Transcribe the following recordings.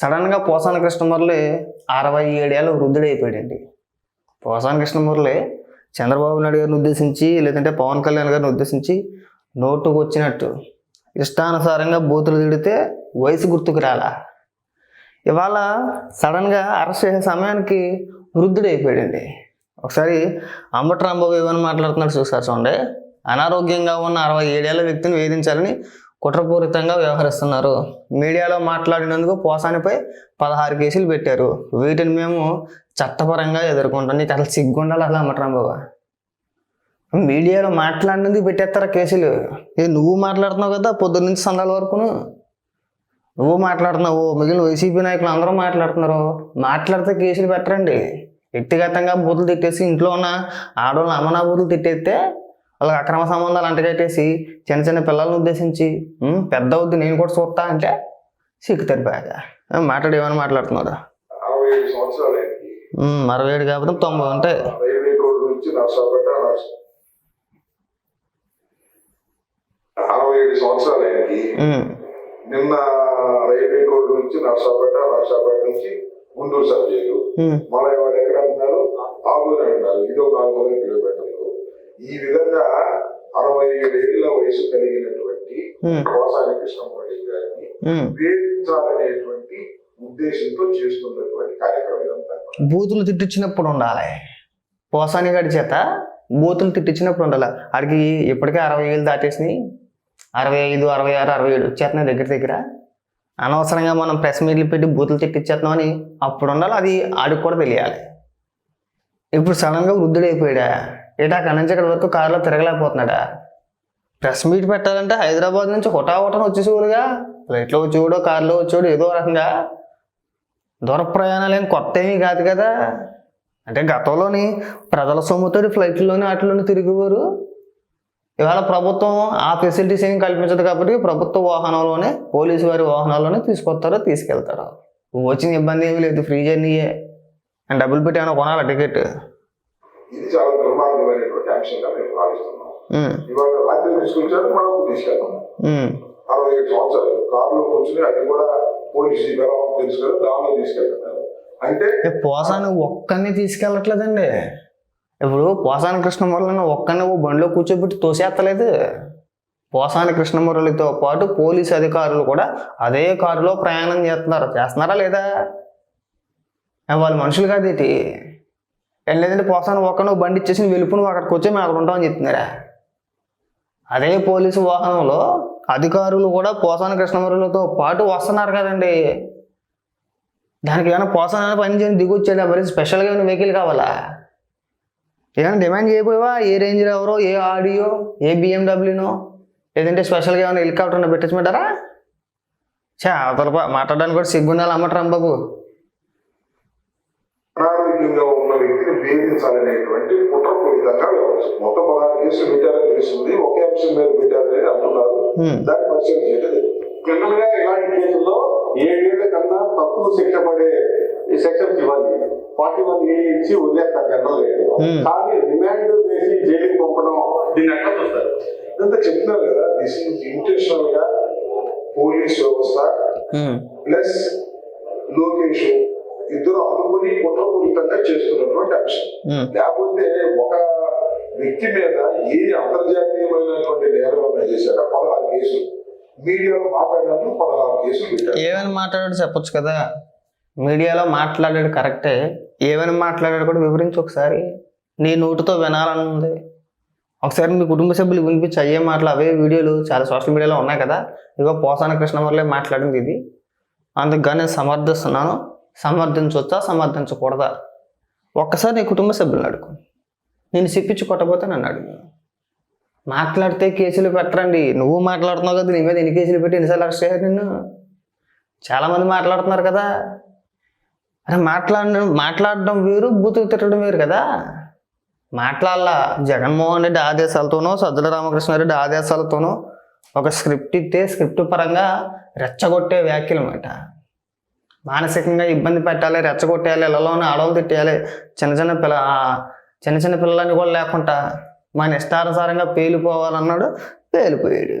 సడన్గా పోసాన కృష్ణమురళి అరవై ఏడేళ్ళ వృద్ధుడైపోయాడండి. పోసాన కృష్ణమురళి చంద్రబాబు నాయుడు గారిని ఉద్దేశించి లేదంటే పవన్ కళ్యాణ్ గారిని ఉద్దేశించి నోటుకు వచ్చినట్టు. ఇష్టానుసారంగా బూతులు తిడితే వయసు గుర్తుకు రాలా. ఇవాళ సడన్గా అరెస్ట్ చేసే సమయానికి వృద్ధుడైపోయాడండి. ఒకసారి అంబటి రాంబాబు ఏమని మాట్లాడుతున్నాడు చూసారు చూడండి. అనారోగ్యంగా ఉన్న అరవై ఏడేళ్ళ వ్యక్తిని వేధించాలని కుట్రపూరితంగా వ్యవహరిస్తున్నారు. మీడియాలో మాట్లాడినందుకు పోసానిపై పదహారు కేసులు పెట్టారు. వీటిని మేము చట్టపరంగా ఎదుర్కొంటాం. నీకు అసలు సిగ్గుండాలి అసలు అంబటి బాబా మీడియాలో మాట్లాడినందుకు పెట్టేస్తారా కేసులు? ఏ నువ్వు మాట్లాడుతున్నావు కదా పొద్దున్న నుంచి సందాల వరకు నువ్వు మాట్లాడుతున్నావు. మిగిలిన వైసీపీ నాయకులు అందరూ మాట్లాడుతున్నారు. మాట్లాడితే కేసులు పెట్టరండి. వ్యక్తిగతంగా బూతులు తిట్టేసి ఇంట్లో ఉన్న ఆడవాళ్ళు అమ్మనా బూతులు తిట్టేస్తే వాళ్ళకి అక్రమ సంబంధాలు అంటగట్టేసి చిన్న చిన్న పిల్లల్ని ఉద్దేశించి "ఉమ్, పెద్ద అవుద్ది నేను కూడా చూస్తా అంటే సిక్కుతారు బాగా మాట్లాడి ఏమైనా మాట్లాడుతున్నారు అరవై ఏడు కాబట్టి తొంభై ఉంటాయి అరవై ఏడు సంవత్సరాలు ఆయనకి నిన్న రైల్వే కోడ్ నుంచి నర్సాపేట నర్సాపేట నుంచి గుంటూరు సబ్ జైలు ఉమ్, మళ్ళీ వాళ్ళు ఎక్కడ అంటున్నారు? ఆగూరు అంటున్నారు. ఇది ఒక వందల కిలోమీటర్లు ఈ విధంగా అరవై ఏడేళ్ళ వయసు కలిగినటువంటి కోసాని కృష్ణమూర్తి గారిని. వేధించాలనేటువంటి ఉద్దేశంతో చేస్తున్నటువంటి కార్యక్రమం ఇదంతా. బూతులు తిట్టించినప్పుడు ఉండాలి. పోసాని గడి చేత బూతులు తిట్టించినప్పుడు ఉండాలి. ఆడికి ఇప్పటికే అరవై ఏళ్ళు దాటేసినాయి. అరవై ఐదు అరవై ఆరు అరవై ఏడు వచ్చేస్తున్నాయి దగ్గర దగ్గర. అనవసరంగా మనం ప్రెస్ మీట్లు పెట్టి బూతులు తిట్టించేస్తున్నామని అప్పుడు ఉండాలి. అది ఆడికి కూడా తెలియాలి. ఇప్పుడు సడన్గా వృద్ధుడైపోయాడా? ఏటా అక్కడి నుంచి అక్కడి వరకు కారులో తిరగలేకపోతున్నాడా? ప్రెస్ మీట్ పెట్టాలంటే హైదరాబాద్ నుంచి హుటా హుటాను వచ్చేసేవారుగా. ఫ్లైట్లో వచ్చేవాడు కారులో వచ్చేవాడు ఏదో రకంగా. దూర ప్రయాణాలు ఏం కొత్త ఏమీ కాదు కదా. అంటే గతంలోని ప్రజల సొమ్ముతో ఫ్లైట్లోని వాటిలోని తిరిగేవారు. ఇవాళ ప్రభుత్వం ఆ ఫెసిలిటీస్ ఏం కల్పించదు కాబట్టి ప్రభుత్వ వాహనంలోనే పోలీసు వారి వాహనాల్లోనే తీసుకొస్తారు తీసుకెళ్తారు. వచ్చిన ఇబ్బంది ఏమీ లేదు ఫ్రీ జర్నీయే. అండ్ డబ్బులు పెట్టి ఏమైనా కొనాలి టికెట్? ఇది చాలా దుర్మార్గమైనటువంటి అంశంగా మేము భావిస్తున్నాం ఇవాళ రాత్రి తీసుకొచ్చారు మనం తీసుకెళ్తాం ఉమ్, అరవై ఏడు సంవత్సరాలు. కారులో కూర్చుని అది కూడా పోలీసు ఎలా తెలుసు కదా దానిలో తీసుకెళ్తున్నారు. అంటే పోసాని ఒక్కరిని తీసుకెళ్ళట్లేదండి. ఇప్పుడు పోసాని కృష్ణమురళిని ఒక్కరిని ఓ బండిలో కూర్చోబెట్టి తోసేత్తలేదు. పోసాని కృష్ణమురళితో పాటు పోలీసు అధికారులు కూడా అదే కారులో ప్రయాణం చేస్తున్నారు. చేస్తున్నారా లేదా? వాళ్ళు మనుషులు కాదేటి లేదంటే పోసాను ఒక్క నువ్వు బండి ఇచ్చేసి నువ్వు నువ్వు అక్కడికి వచ్చి మేము అక్కడ ఉంటామని చెప్తున్నారా? అదే పోలీసు వాహనంలో అధికారులు కూడా పోసాన కృష్ణమురళితో పాటు వస్తున్నారు కదండి. దానికి ఏమైనా పోసాన పని చేయని దిగొచ్చాడా మరి స్పెషల్గా ఏమైనా వెహికల్ కావాలా? ఏమైనా డిమాండ్ చేయబోయావా? ఏ రేంజ్ ఎవరో ఏ ఆడియో ఏ బిఎండబ్ల్యూనో లేదంటే స్పెషల్గా ఏమైనా హెలికాప్టర్ పెట్టించమంటారా? చా అవతల మాట్లాడడానికి కూడా సిగ్గుండాలి అమ్మటరం బాబు అనారోగ్యంగా ఉన్న వ్యక్తిని వేధించాలనేటువంటి కుట్రపూరితంగా వ్యవహరిస్తుంది మొత్తం పదహారు కేసులు పెట్టారని తెలుస్తుంది ఒకే అంశం మీద పెట్టారని అంటున్నారు. దాన్ని పరిశీలన చేయడం. జనరల్గా ఇలాంటి కేసుల్లో ఏడేళ్ళ కన్నా తక్కువ శిక్ష పడే సెక్షన్స్ ఇవ్వాలి ఫార్టీ వన్ ఏ ఇచ్చి వదిలేస్తారు జనరల్. కానీ రిమాండ్ వేసి జైలుకి పంపడం దీన్ని ఎట్లా చూస్తారు ఇదంతా చెప్తున్నారు కదా దిస్ ఇస్ ఇంటెన్షనల్గా పోలీస్ వ్యవస్థ. ప్లస్ లోకేష్ ఇద్దరు అనుకుని కుట్రపూరితంగా చేస్తున్నటువంటి అంశం. లేకపోతే ఒక వ్యక్తి మీద ఏ అంతర్జాతీయమైనటువంటి నేరం అన్నా చేశాక పదహారు కేసులు. మీడియాలో మాట్లాడినప్పుడు పదహారు కేసులు పెట్టారు ఏమైనా మాట్లాడాడు చెప్పొచ్చు కదా? మీడియాలో మాట్లాడాడు కరెక్టే. ఏమైనా మాట్లాడాడు కూడా వివరించి ఒకసారి. నీ నోటితో వినాలని ఉంది ఒకసారి మీ కుటుంబ సభ్యులు వినిపించి అయ్యే మాటలు అవే వీడియోలు చాలా సోషల్ మీడియాలో ఉన్నాయి కదా. ఇగో పోసాన కృష్ణమర్లే మాట్లాడింది ఇది. అందుకు నేను సమర్థిస్తున్నాను. సమర్థించవచ్చా సమర్థించకూడదా? ఒక్కసారి నీ కుటుంబ సభ్యులను అడుగు. నేను సిప్పించి కొట్టబోతే నన్ను అడుగు. మాట్లాడితే కేసులు పెట్టరండి. నువ్వు మాట్లాడుతున్నావు కదా నీ మీద ఎన్ని కేసులు పెట్టి ఎన్నిసార్లు అరెస్ట్ చేశారు నిన్ను? చాలామంది మాట్లాడుతున్నారు కదా. అరే మాట్లాడడం మాట్లాడడం వేరు బూతులు తిట్టడం వేరు కదా. మాట్లాడాల. జగన్మోహన్ రెడ్డి ఆదేశాలతోనో సజ్జల రామకృష్ణారెడ్డి ఆదేశాలతోనో ఒక స్క్రిప్ట్ ఇస్తే స్క్రిప్ట్ పరంగా రెచ్చగొట్టే వ్యాఖ్యలు అన్నమాట. మానసికంగా ఇబ్బంది పెట్టాలి రెచ్చగొట్టేయాలి ఇళ్ళలోనే అడవులు తిట్టేయాలి. చిన్న చిన్న పిల్ల చిన్న చిన్న పిల్లలని కూడా లేకుండా మన ఇష్టానుసారంగా పేలిపోవాలన్నాడు పేలిపోయాడు.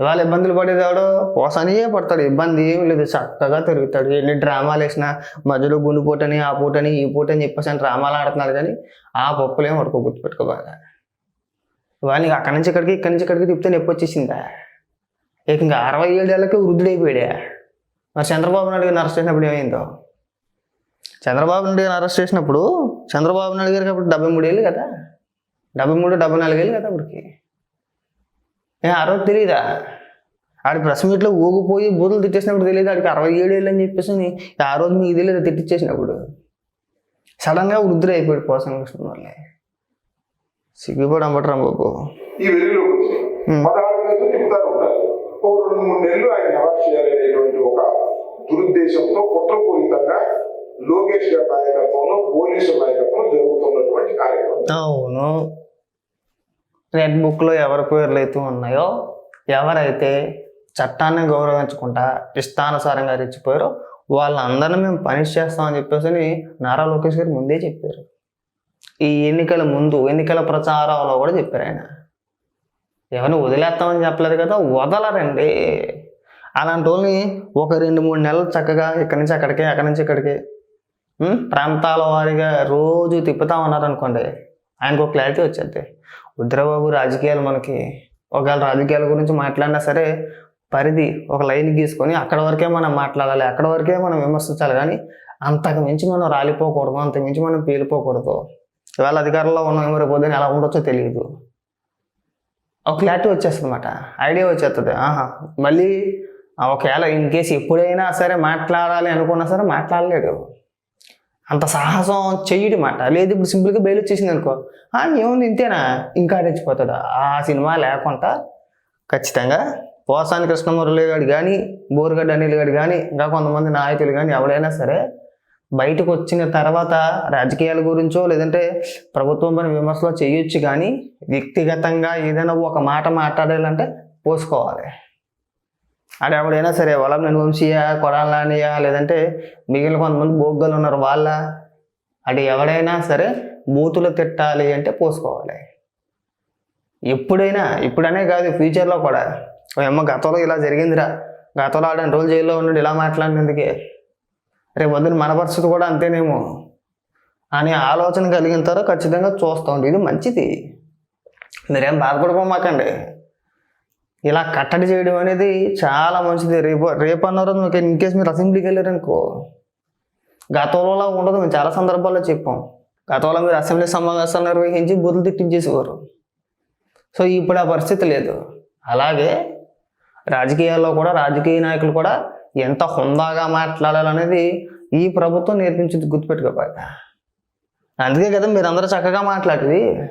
ఇవాళ ఇబ్బందులు పడేదాడు ఎవడో? పోసానియే పడతాడు. ఇబ్బంది ఏం లేదు. చక్కగా తిరుగుతాడు. ఎన్ని డ్రామాలు వేసినా మధ్యలో గుండు పూటని ఆ పూటని ఈ పూటని చెప్పేసి అని డ్రామాలు ఆడుతున్నారు కానీ ఆ పప్పులేం పడుకో గుర్తుపెట్టుకోబాగా ఇవాళ నీకు అక్కడి నుంచి ఇక్కడికి ఇక్కడి నుంచి ఇక్కడికి తిప్పితే నొప్పి వచ్చేసిందా? ఇక ఇంకా అరవై ఏడేళ్ళకి వృద్ధుడైపోయాడా? మరి చంద్రబాబు నాయుడు గారిని అరెస్ట్ చేసినప్పుడు ఏమైందో? చంద్రబాబు నాయుడు గారిని అరెస్ట్ చేసినప్పుడు చంద్రబాబు నాయుడు గారికి అప్పుడు డెబ్బై మూడేళ్ళు కదా? డెబ్బై మూడు డెబ్బై నాలుగేళ్ళు కదా అప్పటికి? ఏ ఆ రోజు తెలియదా ఆడి ప్రెస్ మీట్లో ఊగిపోయి బూతులు తిట్టేసినప్పుడు తెలియదు ఆడికి అరవై ఏడు ఏళ్ళు అని చెప్పేసి ఆ రోజు మీకు తెలియదు తిట్టించేసినప్పుడు సడన్గా వృద్ధుడు అయిపోయాడు పోసం కృష్ణ వల్లే సిగ్గుపడి అంబటరా బాబు. రెండు మూడు నెలలు ఆయన అరెస్ట్ చేయాలనేటువంటి ఒక దురుద్దేశంతో కుట్రపూరితంగా లోకేష్ గారి నాయకత్వంలో పోలీసుల నాయకత్వం జరుగుతున్నటువంటి కార్యక్రమం. అవును. రెడ్ బుక్లో ఎవరి పేర్లు అయితే ఉన్నాయో ఎవరైతే చట్టాన్ని గౌరవించకుండా ఇష్టానుసారంగా రెచ్చిపోయారో వాళ్ళందరిని మేము పనిష్ చేస్తామని చెప్పేసి నారా లోకేష్ గారు ముందే చెప్పారు. ఈ ఎన్నికల ముందు ఎన్నికల ప్రచారంలో కూడా చెప్పారు ఆయన. ఎవరిని వదిలేస్తామని చెప్పలేదు కదా వదలరండి. అలాంటి వాళ్ళని ఒక రెండు మూడు నెలలు చక్కగా ఇక్కడి నుంచి అక్కడికి అక్కడి నుంచి ఇక్కడికి ప్రాంతాల వారీగా రోజు తిప్పుతా ఉన్నారనుకోండి ఆయనకు ఒక క్లారిటీ వచ్చేది ఉద్రబాబు రాజకీయాలు మనకి ఒకవేళ రాజకీయాల గురించి మాట్లాడినా సరే పరిధి ఒక లైన్ గీసుకొని అక్కడ వరకే మనం మాట్లాడాలి అక్కడ వరకే మనం విమర్శించాలి. కానీ అంతకు మించి మనం రాలిపోకూడదు అంతకు మించి మనం పేలిపోకూడదు. ఇవాళ అధికారంలో ఉన్న ఎవరి పొద్దున ఎలా ఉండొచ్చో తెలియదు. ఒక క్లారిటీ వచ్చేస్తుంది అనమాట ఐడియా వచ్చేస్తుంది ఆహా మళ్ళీ ఒకవేళ ఇన్ కేసు ఎప్పుడైనా సరే మాట్లాడాలి అనుకున్నా సరే మాట్లాడలేడు. అంత సాహసం చెయ్యడు మాట లేదు ఇప్పుడు సింపుల్గా బెయిల్ వచ్చేసింది అనుకో. "ఆ, ఏముంది ఇంతేనా? ఇంకా రెచ్చిపోతాడు ఆ సినిమా లేకుండా ఖచ్చితంగా పోసాని కృష్ణమురళి గారు కానీ బోరుగడ్డ అనిల్ గారు కానీ ఇంకా కొంతమంది నాయకులు కానీ ఎవరైనా సరే బయటకు వచ్చిన తర్వాత రాజకీయాల గురించో లేదంటే ప్రభుత్వం పని విమర్శలో చేయొచ్చు కానీ వ్యక్తిగతంగా ఏదైనా ఒక మాట మాట్లాడాలంటే పోసుకోవాలి. అంటే ఎవడైనా సరే వలంనేని వంశీయ కొడాలనియా లేదంటే మిగిలిన కొంతమంది బోగ్గలు ఉన్నారు వాళ్ళ అంటే ఎవడైనా సరే బూతులు తిట్టాలి అంటే పోసుకోవాలి. ఎప్పుడైనా ఇప్పుడనే కాదు ఫ్యూచర్లో కూడా. ఏమో గతంలో ఇలా జరిగిందిరా. గతంలో ఆడని రోజు జైల్లో ఉన్నాడు ఇలా మాట్లాడినందుకే. రేపు వద్దున మన పరిస్థితి కూడా అంతేనేమో అనే ఆలోచన కలిగిన తర్వాత ఖచ్చితంగా చూస్తాం ఇది మంచిది. మీరేం బాధపడిపోమాకండి ఇలా కట్టడి చేయడం అనేది చాలా మంచిది. రేపు రేపు అన్నారు మీకు ఇన్ కేసు మీరు అసెంబ్లీకి వెళ్ళారనుకో గతంలో ఉండదు. మేము చాలా సందర్భాల్లో చెప్పాం. గతంలో మీరు అసెంబ్లీ సమావేశాలు నిర్వహించి బుద్ధులు తిట్టించేసేవారు. సో ఇప్పుడు ఆ పరిస్థితి లేదు. అలాగే రాజకీయాల్లో కూడా రాజకీయ నాయకులు కూడా ఎంత హుందాగా మాట్లాడాలనేది ఈ ప్రభుత్వం నేర్పించింది గుర్తుపెట్టుకోబాక అందుకే కదా మీరందరూ చక్కగా మాట్లాడేది.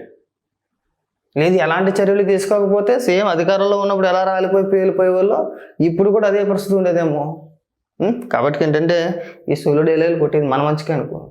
లేదు ఎలాంటి చర్యలు తీసుకోకపోతే సేమ్ అధికారంలో ఉన్నప్పుడు ఎలా రాలిపోయి పేలిపోయే వాళ్ళు ఇప్పుడు కూడా అదే పరిస్థితి ఉండేదేమో. కాబట్టి ఏంటంటే ఈ సొల్లు డేలేలు కొట్టేది మన మంచిగా అనుకో.